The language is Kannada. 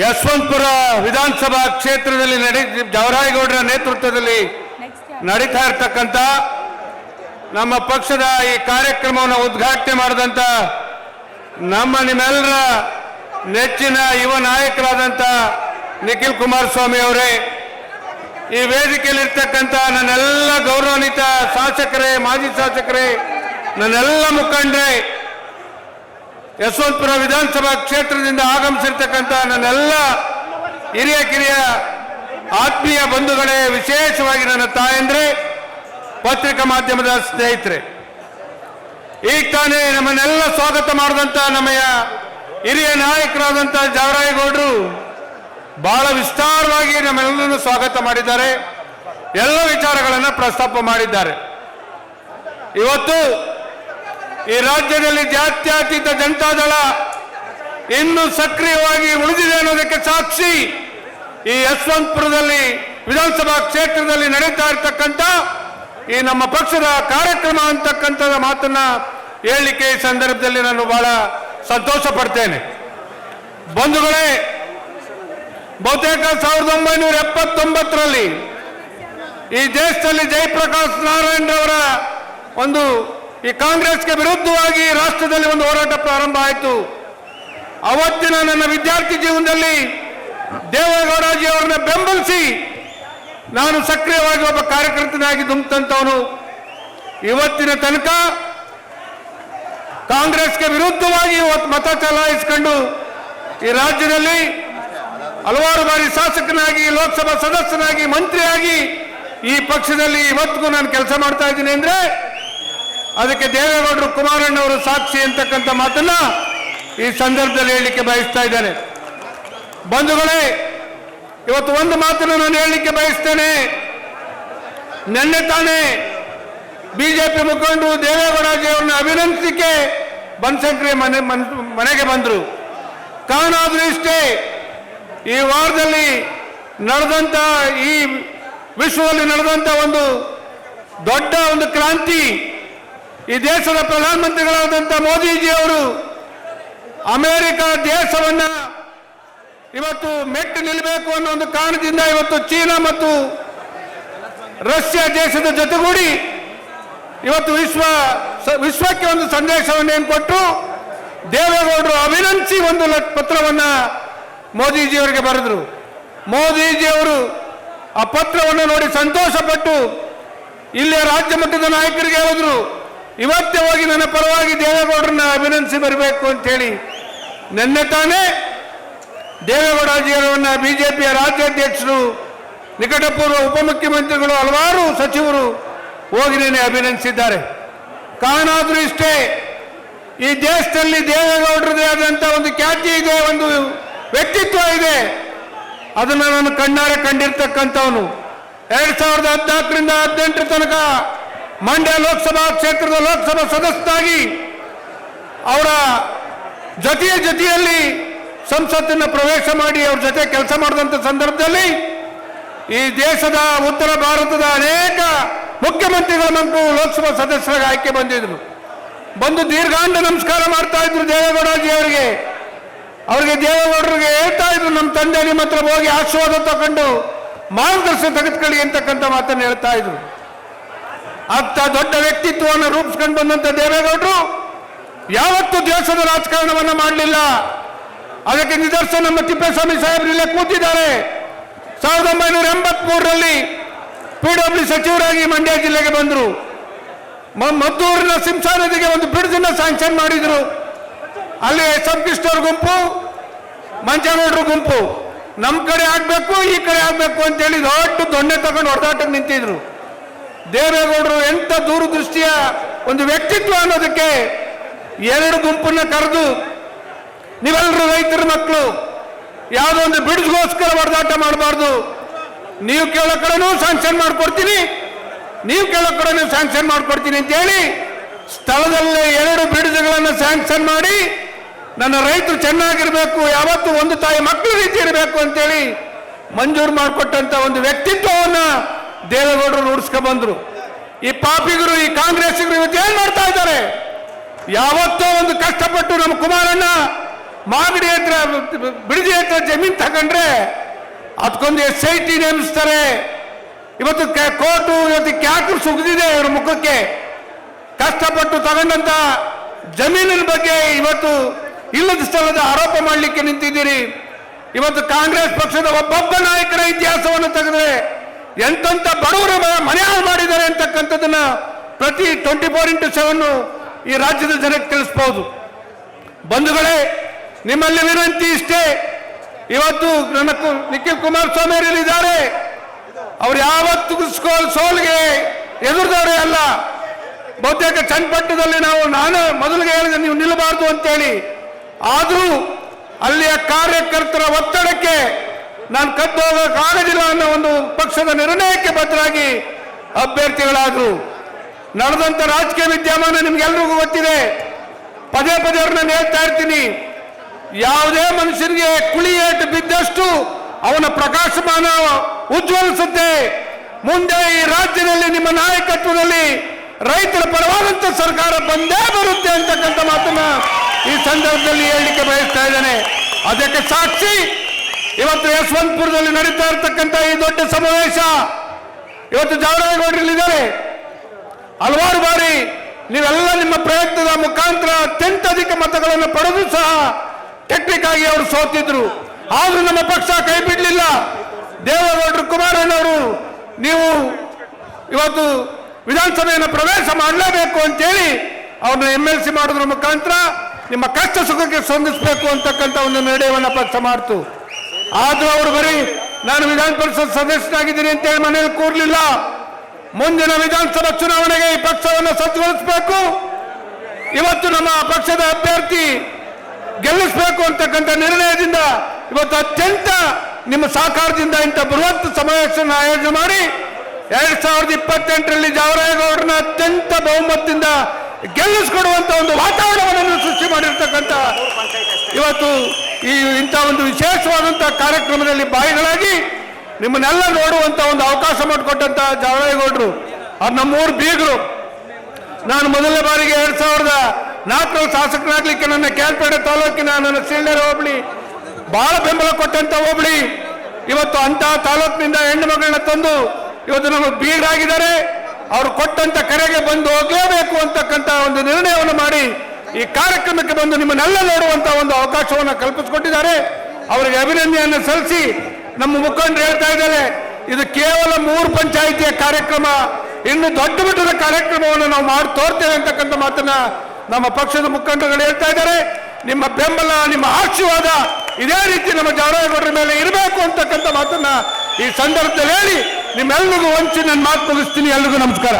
ಯಶವಂತಪುರ ವಿಧಾನಸಭಾ ಕ್ಷೇತ್ರದಲ್ಲಿ ನಡೆ ಜವರಾಯಗೌಡರ ನೇತೃತ್ವದಲ್ಲಿ ನಡೀತಾ ಇರ್ತಕ್ಕಂಥ ನಮ್ಮ ಪಕ್ಷದ ಈ ಕಾರ್ಯಕ್ರಮವನ್ನು ಉದ್ಘಾಟನೆ ಮಾಡಿದಂಥ ನಮ್ಮ ನಿಮ್ಮೆಲ್ಲರ ನೆಚ್ಚಿನ ಯುವ ನಾಯಕರಾದಂಥ ನಿಖಿಲ್ ಕುಮಾರಸ್ವಾಮಿ ಅವರೇ ಈ ವೇದಿಕೆಯಲ್ಲಿರ್ತಕ್ಕಂಥ ನನ್ನೆಲ್ಲ ಗೌರವಾನ್ವಿತ ಶಾಸಕರೇ ಮಾಜಿ ಶಾಸಕರೇ ನನ್ನೆಲ್ಲ ಮುಖಂಡರೇ ಯಶವಂತಪುರ ವಿಧಾನಸಭಾ ಕ್ಷೇತ್ರದಿಂದ ಆಗಮಿಸಿರ್ತಕ್ಕಂಥ ನನ್ನೆಲ್ಲ ಹಿರಿಯ ಕಿರಿಯ ಆತ್ಮೀಯ ಬಂಧುಗಳೇ, ವಿಶೇಷವಾಗಿ ನನ್ನ ತಾಯಂದ್ರೆ, ಪತ್ರಿಕಾ ಮಾಧ್ಯಮದ ಸ್ನೇಹಿತರೆ. ಈಗ ತಾನೇ ನಮ್ಮನ್ನೆಲ್ಲ ಸ್ವಾಗತ ಮಾಡಿದಂಥ ನಮ್ಮಯ ಹಿರಿಯ ನಾಯಕರಾದಂಥ ಜಾವರಾಯಗೌಡರು ಬಹಳ ವಿಸ್ತಾರವಾಗಿ ನಮ್ಮೆಲ್ಲರನ್ನು ಸ್ವಾಗತ ಮಾಡಿದ್ದಾರೆ. ಎಲ್ಲ ವಿಚಾರಗಳನ್ನು ಪ್ರಸ್ತಾಪ ಮಾಡಿದ್ದಾರೆ. ಇವತ್ತು ಈ ರಾಜ್ಯದಲ್ಲಿ ಜಾತ್ಯಾತೀತ ಜನತಾದಳ ಇನ್ನೂ ಸಕ್ರಿಯವಾಗಿ ಉಳಿದಿದೆ ಅನ್ನೋದಕ್ಕೆ ಸಾಕ್ಷಿ ಈ ಯಶವಂತಪುರದಲ್ಲಿ ವಿಧಾನಸಭಾ ಕ್ಷೇತ್ರದಲ್ಲಿ ನಡೀತಾ ಇರ್ತಕ್ಕಂಥ ಈ ನಮ್ಮ ಪಕ್ಷದ ಕಾರ್ಯಕ್ರಮ ಅಂತಕ್ಕಂಥ ಮಾತನ್ನ ಹೇಳಲಿಕ್ಕೆ ಈ ಸಂದರ್ಭದಲ್ಲಿ ನಾನು ಬಹಳ ಸಂತೋಷ ಪಡ್ತೇನೆ ಬಂಧುಗಳೇ, ಬಹುತೇಕ ಸಾವಿರದ ಒಂಬೈನೂರ ಎಪ್ಪತ್ತೊಂಬತ್ತರಲ್ಲಿ ಈ ದೇಶದಲ್ಲಿ ಜಯಪ್ರಕಾಶ್ ನಾರಾಯಣ್ ಅವರ ಒಂದು ಈ ಕಾಂಗ್ರೆಸ್ಗೆ ವಿರುದ್ಧವಾಗಿ ರಾಷ್ಟ್ರದಲ್ಲಿ ಒಂದು ಹೋರಾಟ ಪ್ರಾರಂಭ ಆಯಿತು. ಅವತ್ತಿನ ನನ್ನ ವಿದ್ಯಾರ್ಥಿ ಜೀವನದಲ್ಲಿ ದೇವೇಗೌಡಜಿ ಅವರನ್ನ ಬೆಂಬಲಿಸಿ ನಾನು ಸಕ್ರಿಯವಾಗಿ ಒಬ್ಬ ಕಾರ್ಯಕರ್ತನಾಗಿ ಧುಮ್ತಂತವನು ಇವತ್ತಿನ ತನಕ ಕಾಂಗ್ರೆಸ್ಗೆ ವಿರುದ್ಧವಾಗಿ ಇವತ್ತು ಮತ ಚಲಾಯಿಸಿಕೊಂಡು ಈ ರಾಜ್ಯದಲ್ಲಿ ಹಲವಾರು ಬಾರಿ ಶಾಸಕನಾಗಿ, ಲೋಕಸಭಾ ಸದಸ್ಯನಾಗಿ, ಮಂತ್ರಿಯಾಗಿ ಈ ಪಕ್ಷದಲ್ಲಿ ಇವತ್ತಿಗೂ ನಾನು ಕೆಲಸ ಮಾಡ್ತಾ ಇದ್ದೀನಿ ಅಂದ್ರೆ ಅದಕ್ಕೆ ದೇವೇಗೌಡರು ಕುಮಾರಣ್ಣವರು ಸಾಕ್ಷಿ ಅಂತಕ್ಕಂಥ ಮಾತನ್ನ ಈ ಸಂದರ್ಭದಲ್ಲಿ ಹೇಳಲಿಕ್ಕೆ ಬಯಸ್ತಾ ಇದ್ದಾರೆ ಬಂಧುಗಳೇ, ಇವತ್ತು ಒಂದು ಮಾತನ್ನು ನಾನು ಹೇಳಲಿಕ್ಕೆ ಬಯಸ್ತೇನೆ. ನಿನ್ನೆ ತಾನೇ ಬಿಜೆಪಿ ಮುಖಂಡರು ದೇವೇಗೌಡ ಅವ್ರನ್ನ ಅಭಿನಂದಿಸಲಿಕ್ಕೆ ಬನ್ಸಂಕ್ರಿ ಮನೆ, ಮನ್- ಮನೆಗೆ ಬಂದರು. ಕಾರಣ ಇಷ್ಟೇ, ಈ ವಾರದಲ್ಲಿ ನಡೆದಂತ ಈ ವಿಶ್ವದಲ್ಲಿ ನಡೆದಂತ ಒಂದು ದೊಡ್ಡ ಒಂದು ಕ್ರಾಂತಿ ಈ ದೇಶದ ಪ್ರಧಾನಮಂತ್ರಿಗಳಾದಂಥ ಮೋದಿಜಿ ಅವರು ಅಮೆರಿಕ ದೇಶವನ್ನ ಇವತ್ತು ಮೆಟ್ಟು ನಿಲ್ಲಬೇಕು ಅನ್ನೋ ಒಂದು ಕಾರಣದಿಂದ ಇವತ್ತು ಚೀನಾ ಮತ್ತು ರಷ್ಯಾ ದೇಶದ ಜೊತೆಗೂಡಿ ಇವತ್ತು ವಿಶ್ವ ವಿಶ್ವಕ್ಕೆ ಒಂದು ಸಂದೇಶವನ್ನು ಏನು ಕೊಟ್ಟು ದೇವೇಗೌಡರು ಅಭಿನಂದಿಸಿ ಒಂದು ಪತ್ರವನ್ನು ಮೋದಿಜಿಯವರಿಗೆ ಬರೆದರು. ಮೋದಿಜಿಯವರು ಆ ಪತ್ರವನ್ನು ನೋಡಿ ಸಂತೋಷಪಟ್ಟು ಇಲ್ಲಿಯ ರಾಜ್ಯ ಮಟ್ಟದ ನಾಯಕರಿಗೆ ಹೇಳಿದ್ರು. ಇವತ್ತೇ ಹೋಗಿ ನನ್ನ ಪರವಾಗಿ ದೇವೇಗೌಡರನ್ನ ಅಭಿನಂದಿಸಿ ಬರಬೇಕು ಅಂತೇಳಿ ನಿನ್ನೆ ತಾನೇ ದೇವೇಗೌಡಜಿಯವರನ್ನ ಬಿಜೆಪಿಯ ರಾಜ್ಯಾಧ್ಯಕ್ಷರು, ನಿಕಟಪೂರ್ವ ಉಪಮುಖ್ಯಮಂತ್ರಿಗಳು ಹಲವಾರು ಸಚಿವರು ಹೋಗಿ ನೆನೆ ಅಭಿನಂದಿಸಿದ್ದಾರೆ. ಕಾರಣ ಇಷ್ಟೇ, ಈ ದೇಶದಲ್ಲಿ ದೇವೇಗೌಡರದೇ ಆದಂಥ ಒಂದು ಖ್ಯಾತಿ ಇದೆ, ಒಂದು ವ್ಯಕ್ತಿತ್ವ ಇದೆ. ಅದನ್ನು ನಾನು ಕಣ್ಣಾರೆ ಕಂಡಿರ್ತಕ್ಕಂಥವನು. ಎರಡು ಸಾವಿರದ ಹದಿನಾಲ್ಕರಿಂದ ಹದಿನೆಂಟರ ತನಕ ಮಂಡ್ಯ ಲೋಕಸಭಾ ಕ್ಷೇತ್ರದ ಲೋಕಸಭಾ ಸದಸ್ಯರಾಗಿ ಅವರ ಜೊತೆಯ ಜೊತೆಯಲ್ಲಿ ಸಂಸತ್ತನ್ನು ಪ್ರವೇಶ ಮಾಡಿ ಅವ್ರ ಜೊತೆ ಕೆಲಸ ಮಾಡಿದಂಥ ಸಂದರ್ಭದಲ್ಲಿ ಈ ದೇಶದ ಉತ್ತರ ಭಾರತದ ಅನೇಕ ಮುಖ್ಯಮಂತ್ರಿಗಳ ಲೋಕಸಭಾ ಸದಸ್ಯರಾಗಿ ಆಯ್ಕೆ ಬಂದಿದ್ರು. ಬಂದು ದೀರ್ಘಾಂಡ ನಮಸ್ಕಾರ ಮಾಡ್ತಾ ಇದ್ರು ದೇವೇಗೌಡಜಿ ಅವರಿಗೆ. ಅವರಿಗೆ ದೇವೇಗೌಡರಿಗೆ ಹೇಳ್ತಾ ಇದ್ರು ನಮ್ಮ ತಂದೆ ನಿಮ್ಮ ಹತ್ರ ಹೋಗಿ ಆಶೀರ್ವಾದ ತಗೊಂಡು ಮಾರ್ಗದರ್ಶನ ತೆಗೆದುಕೊಳ್ಳಿ ಅಂತಕ್ಕಂಥ ಮಾತನ್ನು ಹೇಳ್ತಾ ಇದ್ರು. ಅಂತ ದೊಡ್ಡ ವ್ಯಕ್ತಿತ್ವವನ್ನು ರೂಪಿಸ್ಕೊಂಡು ಬಂದಂತ ದೇವೇಗೌಡರು ಯಾವತ್ತೂ ದೇಶದ ರಾಜಕಾರಣವನ್ನು ಮಾಡಲಿಲ್ಲ. ಅದಕ್ಕೆ ನಿದರ್ಶನ ನಮ್ಮ ತಿಪ್ಪೇಸ್ವಾಮಿ ಸಾಹೇಬರು ಇಲ್ಲೇ ಕೂತಿದ್ದಾರೆ. ಸಾವಿರದ ಒಂಬೈನೂರ ಎಂಬತ್ಮೂರರಲ್ಲಿ ಪಿ ಡಬ್ಲ್ಯೂ ಸಚಿವರಾಗಿ ಮಂಡ್ಯ ಜಿಲ್ಲೆಗೆ ಬಂದರು. ಮದ್ದೂರಿನ ಸಿಂಸಾ ನದಿಗೆ ಒಂದು ಬ್ರಿಡ್ಜ್ ಸ್ಯಾಂಕ್ಷನ್ ಮಾಡಿದ್ರು. ಅಲ್ಲಿ ಎಸ್ ಎಂ ಗುಂಪು ಮಂಜೇಗೌಡರ ಗುಂಪು. ನಮ್ಮ ಕಡೆ ಆಗ್ಬೇಕು, ಈ ಕಡೆ ಆಗ್ಬೇಕು ಅಂತೇಳಿ ದೊಡ್ಡ ದೊಣ್ಣೆ ತಗೊಂಡು ಹೊಡೆದಾಟಕ್ಕೆ ನಿಂತಿದ್ರು. ದೇವೇಗೌಡರು ಎಂತ ದೂರದೃಷ್ಟಿಯ ಒಂದು ವ್ಯಕ್ತಿತ್ವ ಅನ್ನೋದಕ್ಕೆ ಎರಡು ಗುಂಪನ್ನ ಕರೆದು ನೀವೆಲ್ಲರೂ ರೈತರ ಮಕ್ಕಳು, ಯಾವುದೋ ಒಂದು ಬ್ರಿಡ್ಜ್ಗೋಸ್ಕರ ಹೊಡೆದಾಟ ಮಾಡಬಾರ್ದು. ನೀವು ಕೇಳೋ ಕಡೆನೂ ಸ್ಯಾಂಕ್ಷನ್ ಮಾಡಿಕೊಡ್ತೀನಿ, ನೀವು ಕೇಳೋ ಕಡೆನೂ ಸ್ಯಾಂಕ್ಷನ್ ಮಾಡ್ಕೊಡ್ತೀನಿ ಅಂತ ಹೇಳಿ ಸ್ಥಳದಲ್ಲೇ ಎರಡು ಬ್ರಿಡ್ಜ್ಗಳನ್ನು ಸ್ಯಾಂಕ್ಷನ್ ಮಾಡಿ, ನನ್ನ ರೈತರು ಚೆನ್ನಾಗಿರಬೇಕು, ಯಾವತ್ತೂ ಒಂದು ತಾಯಿ ಮಕ್ಕಳ ರೀತಿ ಇರಬೇಕು ಅಂತೇಳಿ ಮಂಜೂರು ಮಾಡಿಕೊಟ್ಟಂತ ಒಂದು ವ್ಯಕ್ತಿತ್ವವನ್ನ ದೇವೇಗೌಡರು ರೂಢಿಸ್ಕೊಂಡ್ ಬಂದ್ರು. ಈ ಪಾಪಿಗರು, ಈ ಕಾಂಗ್ರೆಸ್ಸಿಗರು ಇವತ್ತು ಏನ್ ಮಾಡ್ತಾ ಇದ್ದಾರೆ? ಯಾವತ್ತೋ ಒಂದು ಕಷ್ಟಪಟ್ಟು ನಮ್ಮ ಕುಮಾರಣ್ಣ ಮಾಗಡಿ ಹತ್ರ, ಬಿಡದಿ ಹತ್ರ ಜಮೀನ್ ತಗೊಂಡ್ರೆ ಅದಕ್ಕೊಂದು ಎಸ್ ಐ ಟಿ ನೇಮಿಸ್ತಾರೆ. ಇವತ್ತು ಕೋರ್ಟು ಇವತ್ತು ಕ್ಯಾಟ್ರು ಸುಗಿದಿದೆ ಇವ್ರ ಮುಖಕ್ಕೆ. ಕಷ್ಟಪಟ್ಟು ತಗೊಂಡಂತ ಜಮೀನಿನ ಬಗ್ಗೆ ಇವತ್ತು ಇಲ್ಲದ ಸ್ಥಳದ ಆರೋಪ ಮಾಡಲಿಕ್ಕೆ ನಿಂತಿದ್ದೀರಿ. ಇವತ್ತು ಕಾಂಗ್ರೆಸ್ ಪಕ್ಷದ ಒಬ್ಬೊಬ್ಬ ನಾಯಕರ ಇತಿಹಾಸವನ್ನು ತೆಗೆದ್ರೆ ಎಂತೆಂಥ ಬಡವರು ಮನೆ ಮಾಡಿದ್ದಾರೆ ಅಂತಕ್ಕಂಥದ್ದನ್ನ ಪ್ರತಿ ಟ್ವೆಂಟಿ ಫೋರ್ ಇಂಟು ಸೆವೆನ್ ಈ ರಾಜ್ಯದ ಜನಕ್ಕೆ ತಿಳಿಸ್ಬೋದು. ಬಂಧುಗಳೇ, ನಿಮ್ಮಲ್ಲಿ ವಿನಂತಿ ಇಷ್ಟೇ. ಇವತ್ತು ನನ್ನ ನಿಖಿಲ್ ಕುಮಾರಸ್ವಾಮಿ ಇಲ್ಲಿದ್ದಾರೆ ಅವ್ರು ಯಾವತ್ತು ಸೋಲ್ಗೆ ಎದುರಿದವರೇ ಅಲ್ಲ. ಬಹುತೇಕ ಚನ್ನಪಟ್ಟಣದಲ್ಲಿ ನಾವು, ನಾನು ಮೊದಲಿಗೆ ಹೇಳಿದೆ, ನೀವು ನಿಲ್ಲಬಾರ್ದು ಅಂತೇಳಿ. ಆದರೂ ಅಲ್ಲಿಯ ಕಾರ್ಯಕರ್ತರ ಒತ್ತಡಕ್ಕೆ ನಾನು ಕದ್ದು ಆಗದಿಲ್ಲ ಅನ್ನೋ ಒಂದು ಪಕ್ಷದ ನಿರ್ಣಯಕ್ಕೆ ಬದ್ಧರಾಗಿ ಅಭ್ಯರ್ಥಿಗಳಾದರು. ನಡೆದಂತ ರಾಜಕೀಯ ವಿದ್ಯಮಾನ ನಿಮ್ಗೆಲ್ರಿಗೂ ಗೊತ್ತಿದೆ. ಪದೇ ಪದೇ ಅವ್ರನ್ನ ನಾನು ಹೇಳ್ತಾ ಇರ್ತೀನಿ. ಯಾವುದೇ ಮನುಷ್ಯನಿಗೆ ಕುಳಿ ಏಟು ಬಿದ್ದಷ್ಟು ಅವನ ಪ್ರಕಾಶಮಾನ ಉಜ್ವಲಿಸುತ್ತೆ. ಮುಂದೆ ಈ ರಾಜ್ಯದಲ್ಲಿ, ನಿಮ್ಮ ನಾಯಕತ್ವದಲ್ಲಿ ರೈತರ ಪರವಾದಂತ ಸರ್ಕಾರ ಬಂದೇ ಬರುತ್ತೆ ಅಂತಕ್ಕಂಥ ಮಾತನ್ನ ಈ ಸಂದರ್ಭದಲ್ಲಿ ಹೇಳಲಿಕ್ಕೆ ಬಯಸ್ತಾ ಇದ್ದೇನೆ. ಅದಕ್ಕೆ ಸಾಕ್ಷಿ ಇವತ್ತು ಯಶವಂತಪುರದಲ್ಲಿ ನಡೀತಾ ಇರತಕ್ಕಂಥ ಈ ದೊಡ್ಡ ಸಮಾವೇಶ ಇವತ್ತು ಜಾವಡೇಗೌಡರಲ್ಲಿದ್ದಾರೆ ಹಲವಾರು ಬಾರಿ ನೀವೆಲ್ಲ ನಿಮ್ಮ ಪ್ರಯತ್ನದ ಮುಖಾಂತರ ಅತ್ಯಂತ ಅಧಿಕ ಮತಗಳನ್ನು ಪಡೆದು ಸಹ ಟೆಕ್ನಿಕ್ ಆಗಿ ಅವರು ಸೋತಿದ್ರು. ಆದ್ರೂ ನಮ್ಮ ಪಕ್ಷ ಕೈ ಬಿಡಲಿಲ್ಲ. ದೇವೇಗೌಡರು, ಕುಮಾರಣ್ಣವರು, ನೀವು ಇವತ್ತು ವಿಧಾನಸಭೆಯನ್ನು ಪ್ರವೇಶ ಮಾಡಲೇಬೇಕು ಅಂತೇಳಿ ಅವ್ರನ್ನ ಎಂ ಎಲ್ ಸಿ ಮಾಡೋದ್ರ ಮುಖಾಂತರ ನಿಮ್ಮ ಕಷ್ಟ ಸುಖಕ್ಕೆ ಸ್ಪಂದಿಸಬೇಕು ಅಂತಕ್ಕಂಥ ಒಂದು ನಿರ್ಣಯವನ್ನು ಪಕ್ಷ ಮಾಡ್ತು. ಆದ್ರೂ ಅವರು ಬರೀ, ನಾನು ವಿಧಾನ ಪರಿಷತ್ ಸದಸ್ಯನಾಗಿದ್ದೀನಿ ಅಂತೇಳಿ ಮನೆಯಲ್ಲಿ ಕೂರ್ಲಿಲ್ಲ. ಮುಂದಿನ ವಿಧಾನಸಭಾ ಚುನಾವಣೆಗೆ ಈ ಪಕ್ಷವನ್ನು ಸಜ್ಜುಗೊಳಿಸಬೇಕು. ಇವತ್ತು ನಮ್ಮ ಪಕ್ಷದ ಅಭ್ಯರ್ಥಿ ಗೆಲ್ಲಿಸಬೇಕು ಅಂತಕ್ಕಂಥ ನಿರ್ಣಯದಿಂದ ಇವತ್ತು ಅತ್ಯಂತ ನಿಮ್ಮ ಸಹಕಾರದಿಂದ ಇಂಥ ಬೃಹತ್ ಸಮಾವೇಶನ ಆಯೋಜನೆ ಮಾಡಿ ಎರಡ್ ಸಾವಿರದ ಇಪ್ಪತ್ತೆಂಟರಲ್ಲಿ ಜಾವರಾಯಗೌಡರನ್ನ ಅತ್ಯಂತ ಬಹುಮತದಿಂದ ಗೆಲ್ಲಿಸ್ಕೊಡುವಂತ ಒಂದು ಸೃಷ್ಟಿ ಮಾಡಿರ್ತಕ್ಕಂಥ ಇವತ್ತು ಈ ಇಂಥ ಒಂದು ವಿಶೇಷವಾದಂಥ ಕಾರ್ಯಕ್ರಮದಲ್ಲಿ ಬಾಯಿಗಳಾಗಿ ನಿಮ್ಮನ್ನೆಲ್ಲ ನೋಡುವಂತ ಒಂದು ಅವಕಾಶ ಮಾಡಿಕೊಟ್ಟಂತ ಜಾವಳೇಗೌಡರು ಅವ್ರು ನಮ್ಮೂರು ಬೀಗರು. ನಾನು ಮೊದಲನೇ ಬಾರಿಗೆ ಎರಡ್ ಸಾವಿರದ ನಾಲ್ಕರ ಶಾಸಕನಾಗ್ಲಿಕ್ಕೆ ನನ್ನ ಕ್ಯಾಲ್ಪೇಟೆ ತಾಲೂಕಿನ ನನ್ನ ಸೀಳ್ನೇರ ಹೋಬಳಿ, ಬಹಳ ಬೆಂಬಲ ಕೊಟ್ಟಂತ ಹೋಬಳಿ. ಇವತ್ತು ಅಂತಹ ತಾಲೂಕಿನಿಂದ ಹೆಣ್ಣು ಮಗಳನ್ನ ತಂದು ಇವತ್ತು ನಮ್ಮ ಬೀಗರಾಗಿದ್ದಾರೆ. ಅವರು ಕೊಟ್ಟಂತ ಕರೆಗೆ ಬಂದು ಹೋಗಲೇಬೇಕು ಅಂತಕ್ಕಂಥ ಒಂದು ನಿರ್ಣಯವನ್ನು ಮಾಡಿ ಈ ಕಾರ್ಯಕ್ರಮಕ್ಕೆ ಬಂದು ನಿಮ್ಮನ್ನೆಲ್ಲ ನೋಡುವಂತ ಒಂದು ಅವಕಾಶವನ್ನು ಕಲ್ಪಿಸಿಕೊಟ್ಟಿದ್ದಾರೆ. ಅವರಿಗೆ ಅಭಿನಂದನೆಯನ್ನು ಸಲ್ಲಿಸಿ ನಮ್ಮ ಮುಖಂಡರು ಹೇಳ್ತಾ ಇದ್ದಾರೆ, ಇದು ಕೇವಲ ಮೂರು ಪಂಚಾಯಿತಿಯ ಕಾರ್ಯಕ್ರಮ, ಇನ್ನು ದೊಡ್ಡ ಮಟ್ಟದ ಕಾರ್ಯಕ್ರಮವನ್ನು ನಾವು ಮಾಡಿ ತೋರ್ತೇವೆ ಅಂತಕ್ಕಂಥ ಮಾತನ್ನ ನಮ್ಮ ಪಕ್ಷದ ಮುಖಂಡರುಗಳು ಹೇಳ್ತಾ ಇದ್ದಾರೆ. ನಿಮ್ಮ ಬೆಂಬಲ, ನಿಮ್ಮ ಆಶೀರ್ವಾದ ಇದೇ ರೀತಿ ನಮ್ಮ ಜಾವರಾಯಗೌಡರ ಮೇಲೆ ಇರಬೇಕು ಅಂತಕ್ಕಂಥ ಮಾತನ್ನ ಈ ಸಂದರ್ಭದಲ್ಲಿ ಹೇಳಿ ನಿಮ್ಮೆಲ್ಲರಿಗೂ ವಂಚಿ ನನ್ನ ಮಾತು ಮುಗಿಸ್ತೀನಿ. ಎಲ್ರಿಗೂ ನಮಸ್ಕಾರ.